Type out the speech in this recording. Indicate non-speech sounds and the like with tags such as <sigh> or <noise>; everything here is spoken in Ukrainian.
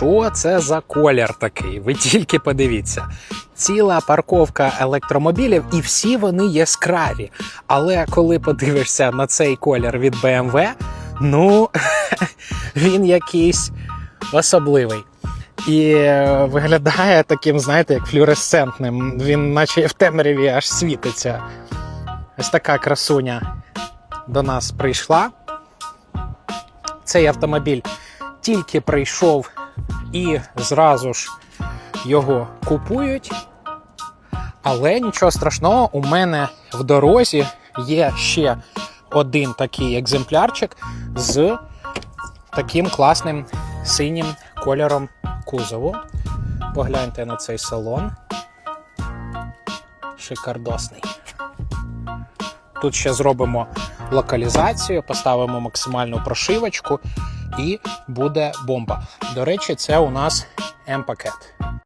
Що це за колір такий? Ви тільки подивіться. Ціла парковка електромобілів, і всі вони яскраві. Але коли подивишся на цей колір від BMW, ну <laughs> він якийсь особливий. І е, виглядає таким, знаєте, як флюоресцентним. Він, наче в темряві, аж світиться. Ось така красуня до нас прийшла. Цей автомобіль тільки прийшов і зразу ж його купують. Але нічого страшного, у мене в дорозі є ще один такий екземплярчик з таким класним синім кольором кузову. Погляньте на цей салон. Шикардосний. Тут ще зробимо локалізацію, поставимо максимальну прошивочку і буде бомба. До речі, це у нас М-пакет.